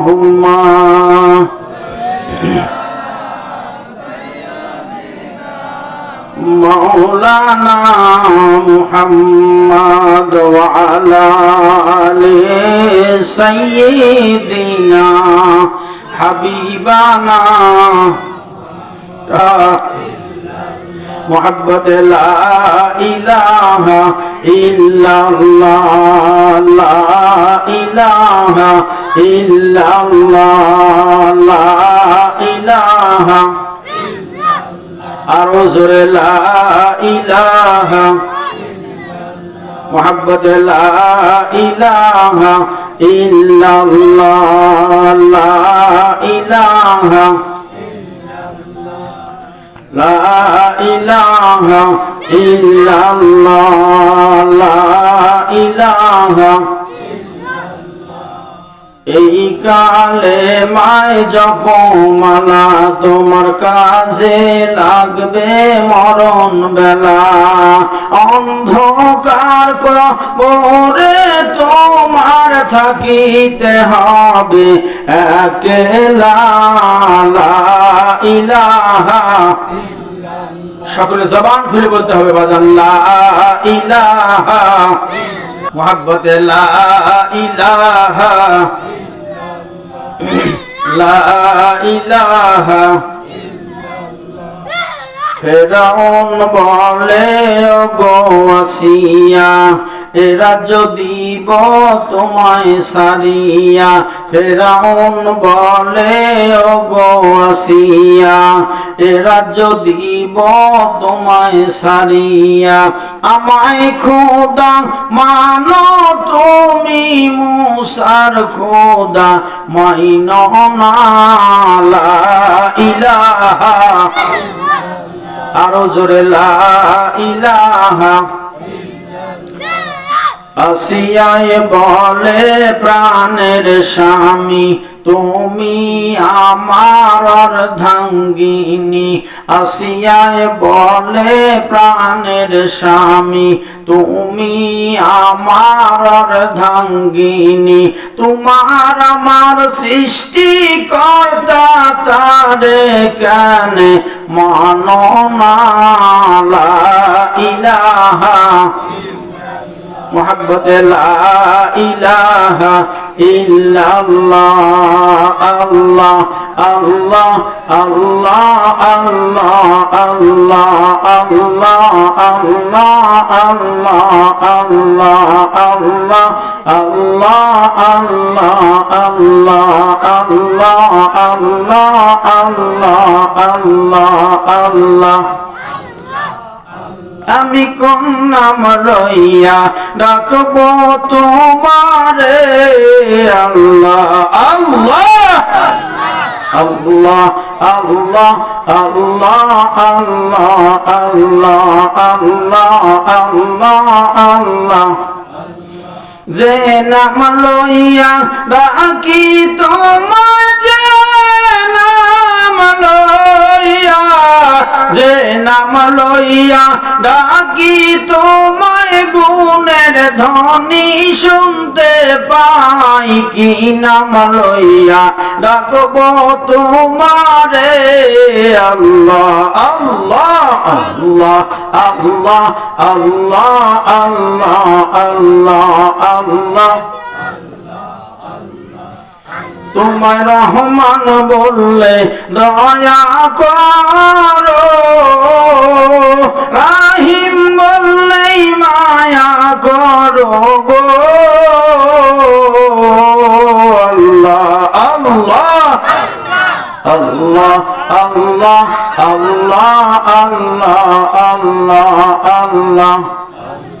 اللهم مولانا محمد وعلى آل سيدنا حبيبنا محبت لا إله إلا الله لا إله ইল্লাল্লাহ লা ইলাহা আরও জোরে লা ইলাহা محبت لا إله إلا الله لا إله لا إله إلا الله لا إله এই কালে মায় জপমালা তোমার কাজে লাগবে মরণ বেলা। অন্ধকার কবরে তোমার থাকিতে হবে একেলা। ইলাহা সকলে জবান খুলে বলতে হবে, বাজান, লা ইলাহা মোহাব্বত লা ইলাহা لا إله ফেরাউন বলে গো আসিয়া এরা যদি তোমায় সারিয়া। ফেরাউন বলে গো আসিয়া এরা যদি তোমায় সারিয়া। আমায় খোদা, মানো তুমি মুসার খোদা, মাইন না ইলাহা আরও জোরে লা ইলাহা আসিয়ায় বলে, প্রাণের স্বামী, তুমি আমার অর্ধাঙ্গিনী। আসিয়ায় বলে, প্রাণের স্বামী, তুমি আমার অর্ধাঙ্গিনী। তোমার আমার সৃষ্টিকর্তা তারে কেন মাননা ইলাহা محبت لا إله إلا الله الله الله الله الله الله الله الله الله الله الله الله الله الله الله আমি কোন নাম লইয়া ডাকব তোমারে, আল্লাহ আল্লাহ আল্লাহ আল্লাহ আল্লাহ আল্লাহ আল্লাহ আল্লাহ। আল্লাহ আল্লাহ যে নাম লইয়া ডাকি তোমার যে লইয়া, যে নাম লইয়া ডাকি তোমায় গুণের ধ্বনি শুনতে পাই। কি নাম লইয়া ডাকব তোমারে? আল্লাহ আল্লাহ আল্লাহ আল্লাহ আল্লাহ আল্লাহ আল্লাহ আল্লাহ। তোমায় রহমান বললে, দয়া করো। রাহিম বললেই মায়া করো গো। আল্লাহ আল্লাহ আল্লাহ আল্লাহ আল্লাহ আল্লাহ আল্লাহ। আল্লাহ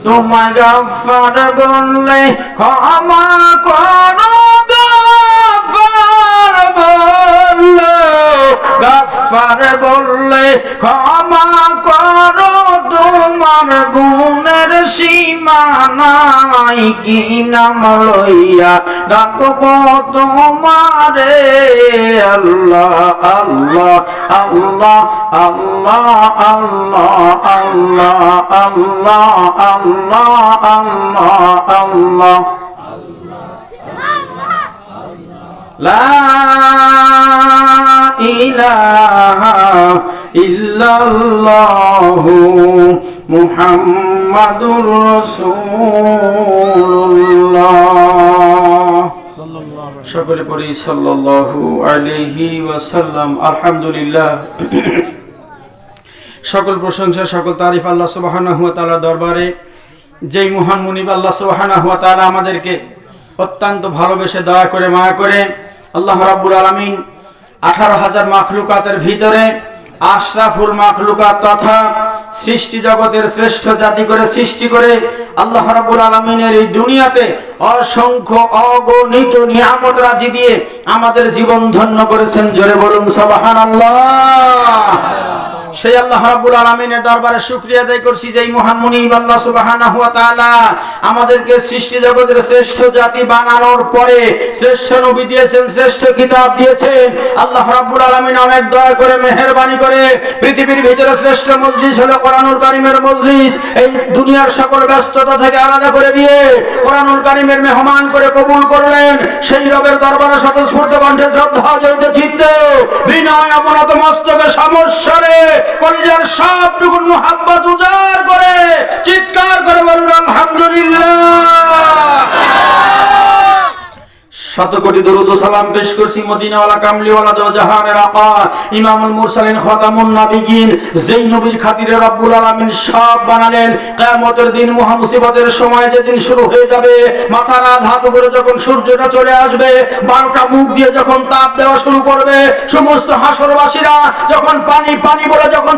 তোমায় গাফার বললে, ক্ষমা করো নাই কি নাম লইয়া ডাকব তোমারে? আল্লাহ আল্লাহ আল্লাহ আল্লাহ আল্লাহ আল্লাহ আল্লাহ আল্লাহ আল্লাহ আল্লাহ। লা ইলাহা ইল্লাল্লাহু মুহাম্মাদুর রাসূলুল্লাহ। সকলে পড়ি সাল্লাল্লাহু আলাইহি ওয়াসাল্লাম। আলহামদুলিল্লাহ। সকল প্রশংসা, সকল তারিফ আল্লাহ সুবহানাহু ওয়া তাআলার দরবারে। যেই মহান মুনিব আল্লাহ সুবহানাহু ওয়া তাআলা আমাদেরকে অত্যন্ত ভালোবেসে দয়া করে, মায়া করে আল্লাহ রাব্বুল আলামিন আঠারো হাজার মাখলুকাতের ভিতরে আশরাফুল মাখলুকাত তথা সৃষ্টি জগতের শ্রেষ্ঠ জাতি করে সৃষ্টি করে আল্লাহ রাব্বুল আলামিনের এই দুনিয়াতে অসংখ্য অগণিত নিয়ামত রাজি দিয়ে আমাদের জীবন ধন্য করেছেন। জোরে বলুন, সুবহানাল্লাহ। সেই আল্লাহ রাব্বুল আলামিনের দরবারে শুকরিয়া আদায় করছি যে মহান মুনিব আল্লাহ সুবহানাহু ওয়া তাআলা আমাদেরকে সৃষ্টি জগতের শ্রেষ্ঠ জাতি বানানোর পরে শ্রেষ্ঠ নবী দিয়েছেন, শ্রেষ্ঠ কিতাব দিয়েছেন। আল্লাহ রাব্বুল আলামিন অনেক দয়া করে, মেহেরবানি করে পৃথিবীর ভিতরে শ্রেষ্ঠ মজলিস হলো কোরআনুল কারীমের মজলিস। এই দুনিয়ার সকল ব্যস্ততা থেকে আলাদা করে দিয়ে কোরআনুল কারীমের মেহমান করে কবুল করলেন। সেই রবের দরবারে স্বতঃস্ফূর্ত কণ্ঠে শ্রদ্ধা জড়িত চিত্তে, বিনয় অবনত মস্তকে সমস্যারে কলিজার সবটুকু মোহাব্বত উজাড় করে চিৎকার করে বলুন আলহামদুলিল্লাহ। শত কোটি দরুদ ও সালাম পেশ করছি মদিনাওয়ালা, কামলিওয়ালা জাহানের আকা ইমামুল মুরসালিন নাবিগিন। যেই নবীর খাতিরে রব্বুল আলামিন সব বানালেন দিন সময় যেদিন শুরু হয়ে যাবে, মাথার আঘাত উপরে যখন সূর্যটা চলে আসবে, বারোটা মুখ দিয়ে যখন তাপ দেওয়া শুরু করবে, সমস্ত হাসরবাসীরা যখন পানি পানি বলে যখন